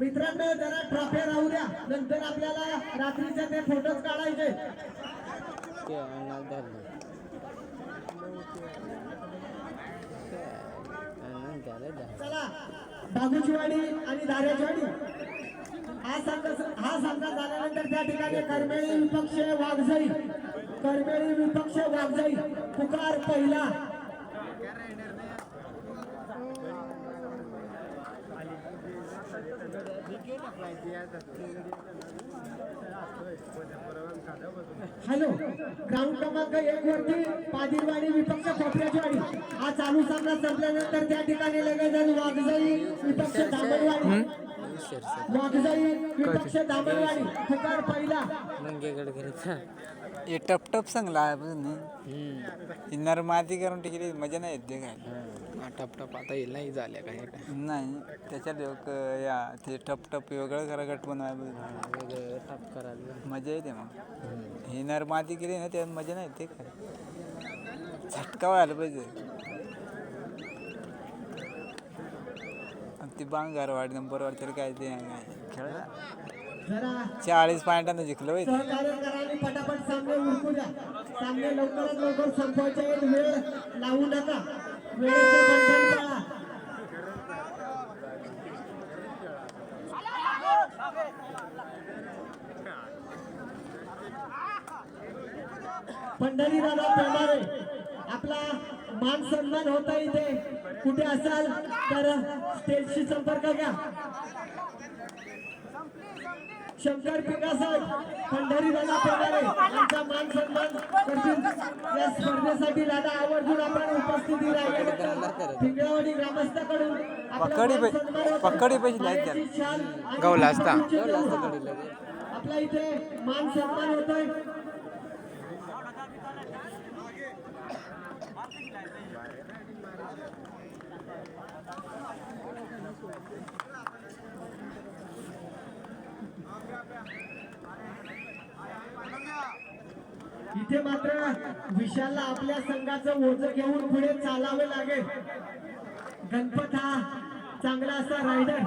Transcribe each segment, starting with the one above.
मित्रांनो जरा ट्रॉफ्या राहू द्या. नंतर आपल्याला रात्रीचे ते फोटोज काढायचे. चला बाबूची आणि धाऱ्याचीवाडी हा संघ हा संघ झाल्यानंतर त्या ठिकाणी करमेळी विपक्ष वाघजाई. करमेळी विपक्ष वाघजाई. पुकार पहिला. हॅलो ग्राउंड क्रमांक एक वरती पादिरवाडी विपक्ष खोपऱ्याची वाडी. हा चालू सामना संपल्यानंतर त्या ठिकाणी लगेच वाघजाई विपक्ष हे टप टप सांगला नाही इन्नर माती करून टिकली मजा नाही येते काय टप टप आता येईल नाही झाल्या काय नाही त्याच्यात एक, या ते टप टप वेगळं करा गट बनवाय वेगळं टप करायला मजा येते मग. इन्नर माती केली ना त्यात मजा नाही येते काय झटका व्हायला पाहिजे. ती बांगार वाढ नंबरवर तर काय ते खेळ. जरा चाळीस पॉईंटानं जिंकलं पाहिजे सहकार्य करा आणि पटापट सामने उरकू द्या. सामने लवकरात लवकर संपवायचे आहेत वेळ लावू नका. वेळेचं बंधन पाळा पंढरी दादा पेंढारे आपला मान सन्मान होता इथे. कुठे असाल? तर स्टेजशी संपर्क घ्या. शंकर पिकासाहेब पंढरी दादा पेंढारे यांचा मान सन्मान करतील या स्पर्धेसाठी दादा आवर्जून आपण उपस्थिती पिंगळावाडी ग्रामस्थाकडून आपला पकडी मान पै- सन्मान होतो. पकडी पैसे आणि गवला असता. आपला इथे मान सन्मान होतोय. इथे मात्र विशालला आपल्या संघाचं ओझ घेऊन पुढे चालावे लागेल. गणपत हा चांगला असा रायडर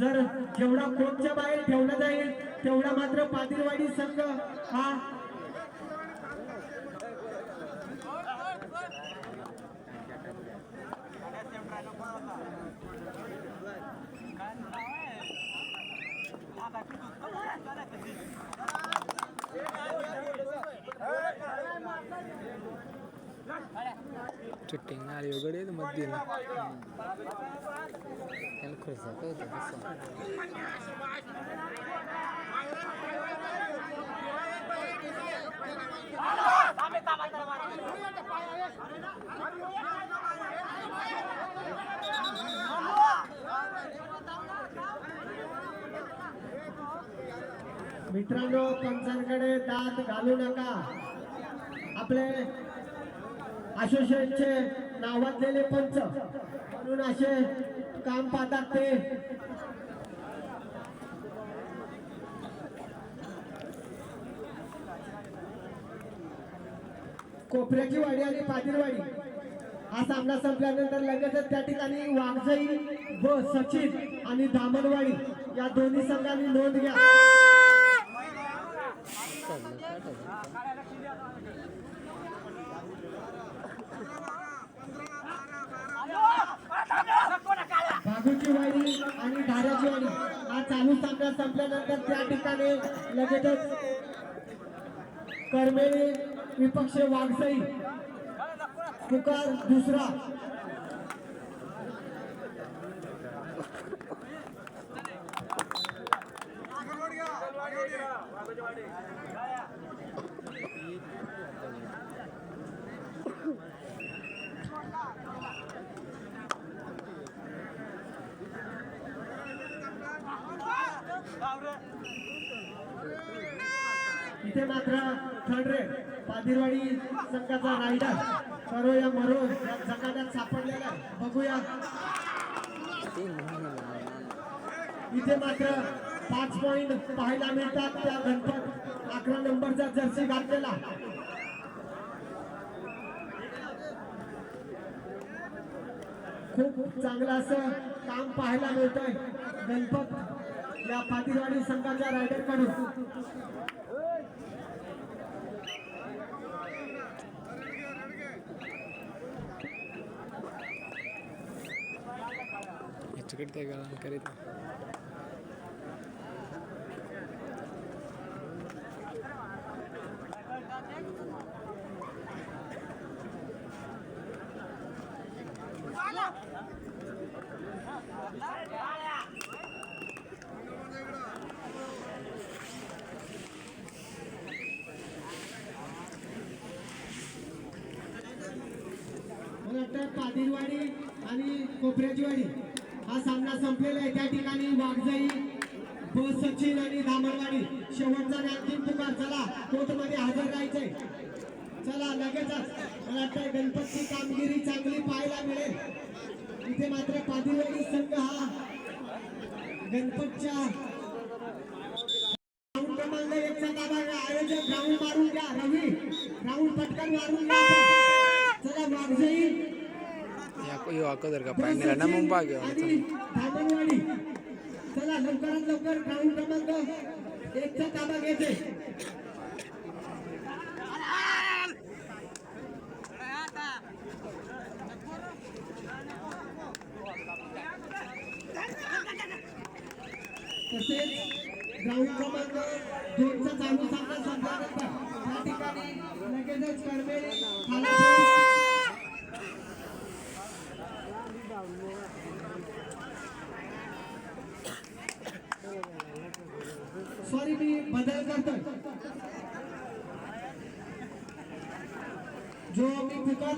जर जेवढा कोचच्या बाहेर ठेवला जाईल तेवढा मात्र पाटीलवाडी संघ हा चुट्टी नारी वगैरे मध्ये त्याला खुर्च मित्रांनो पंचांकडे दात घालू नका. आपले असोसिएशनचे नावाजलेले पंच म्हणून असे काम पाहतात ते. कोपऱ्याची वाडी आणि पाटीलवाडी. हा सामना संपल्यानंतर लगेचच त्या ठिकाणी वाघजई व सचिन आणि दामणवाडी या दोन्ही संघांनी नोंद घ्या. बागूची वाडी आणि धाराची वाडी हा चालू सामना संपल्यानंतर त्या ठिकाणी लगेचच करमेळी विपक्ष वाघसाई पुकार दुसरा. इथे मात्र थर्ड रेड पादिरवाडी संघाचा रायडर करो या मरो या जगाड्यात सापडलेला बघूया. इथे मात्र पाच पॉइंट पाहायला मिळतात. त्या गणपत अकरा नंबरचा जर्सी घातलेला खूप चांगलं असं काम पाहायला मिळतंय. गणपत या पाटीलवाडी संघाच्या रायडर कडून याच्याकडे त्या मला वाटतं पाटीलवाडी आणि कोपऱ्याची वाडी. हा सामना संपलेला आहे त्या ठिकाणी वाघजाई ब सचिन आणि धामणवाडी. शेवटचा आणि अंतिम पुकार. चला कोर्टमध्ये हजर राहायचंय. चला लगेचच. मला गणपतची कामगिरी चांगली पाहायला मिळेल. इथे मात्र पाटीलवाडी संघ हा गणपतच्या क्रमांक एकचा ताबा आयोजक राऊंड मारून घ्या. रवी राऊंड पटकन मारून घ्या. चला वाघजाई. या यो अकोदर का पाहिजे ना मग चला लवकरात लवकर ग्राउंड क्रमांक एकचा ताबा घ्यायचे. तसेच ग्राउंड क्रमांक दोनचा चालू सामना संपल्यानंतर ठिकाणी लगेचच करमेळी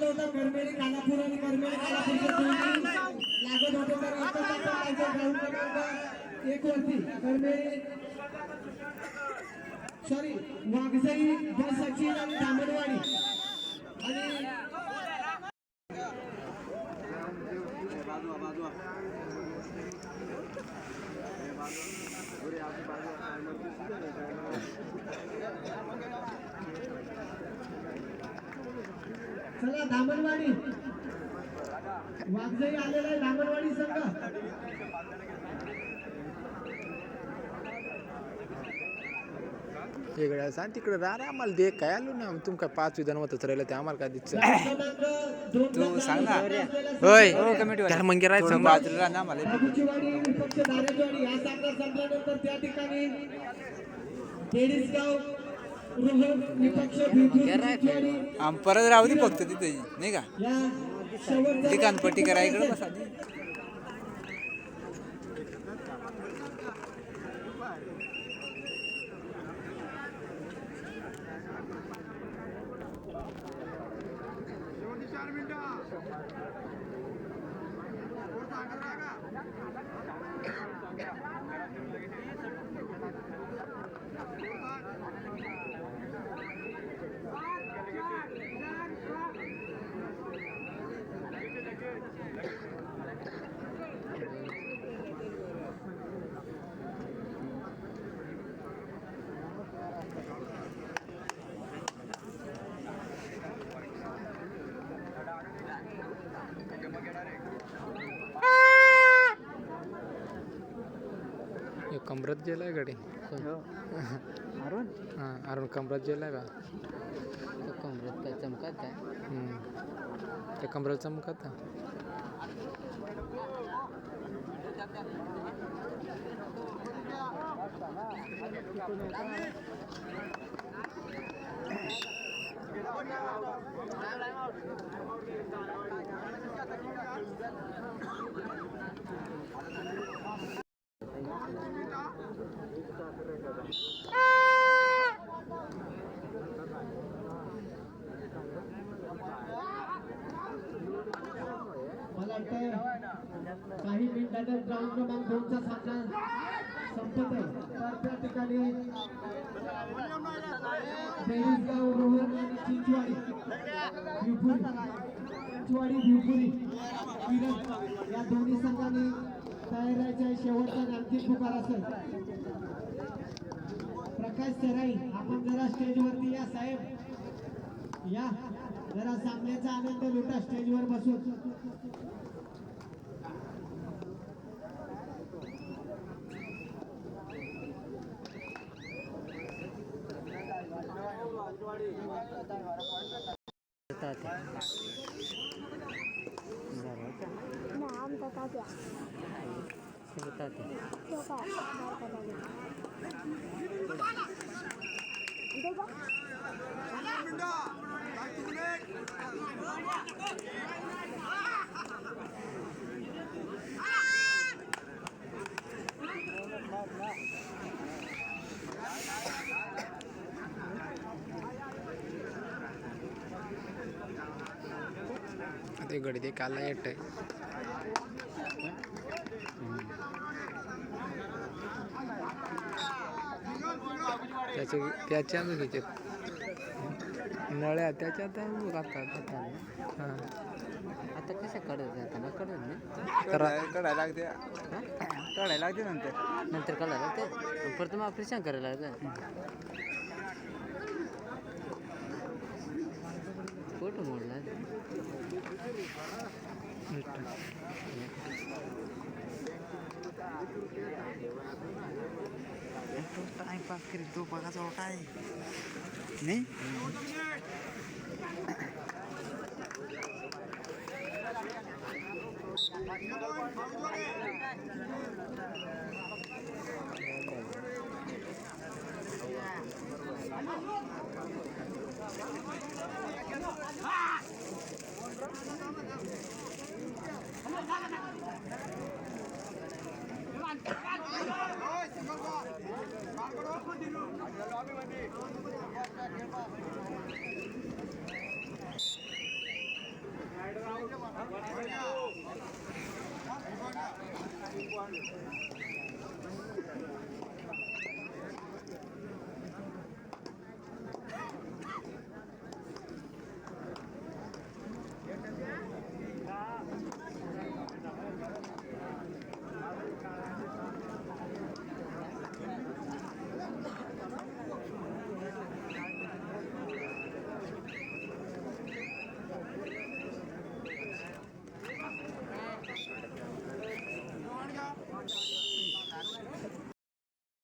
होतं करमेळी कालापूर आणि करमेळी कालापूरचे दोन्ही लागत होते तर ग्राउंड क्रमांक एक वरती करमेळी सॉरी वाघजाई ब सचिन आणि दामणवाडी आणि चला दामणवाडी वाघजाई आलेला आहे दामणवाडी संघ. इकडे सांग तिकडे राहा रे आम्हाला दे. काय आलो ना? तुमका पाच विधान होतच राहिलं ते आम्हाला काय दिसत तू सांग ना. होय. हो, कमिटी वाले. त्याला मग राहायचं बाजूला राहा ना मला धारेजवाडी या सामना संपल्यानंतर त्या ठिकाणी. केडिसगाव परत राहू दे फक्त तिथे. नाही का? शेवटच्या ठिकाणपट्टी करा इकडे बस. हे कमरत गेलाय गाडी? अरुण? हां अरुण कमरत गेलाय का? कमरत काय चमकात हम्म. त्या कमरेला चमकत ना मला वाटतं काही मिनिटातच ग्राउंड क्रमांक दोनचा सामना संपत आहे. तर त्या ठिकाणी बेरीजगाव रोहन आणि चिंचवाडी. भिवपुरी चिंचवाडी भिवपुरी विरज या दोन्ही संघांनी तयारीच्या शेवटचा आणि पुकार असेल. प्रकाश सराई आपण जरा स्टेजवरती या साहेब. या. जरा सामन्याचा आनंद लुटा स्टेजवर बसून. Nah, nah, nah. ते गडी ते काला येत त्याच्या त्याच्या घ्यायचे नळ्या त्याच्यात राहतात हां. आता कसं कडत जाताना कडत नाही? कढायला लागते. कढायला लागते नंतर. नंतर कळायला लागते? परत मग ऑपरेशन करायला लागतं? തൊട്ട് മുകളിൽ ഇട്ടു टाइम पास करी दो बगा से उठाए नहीं Thank you. 아!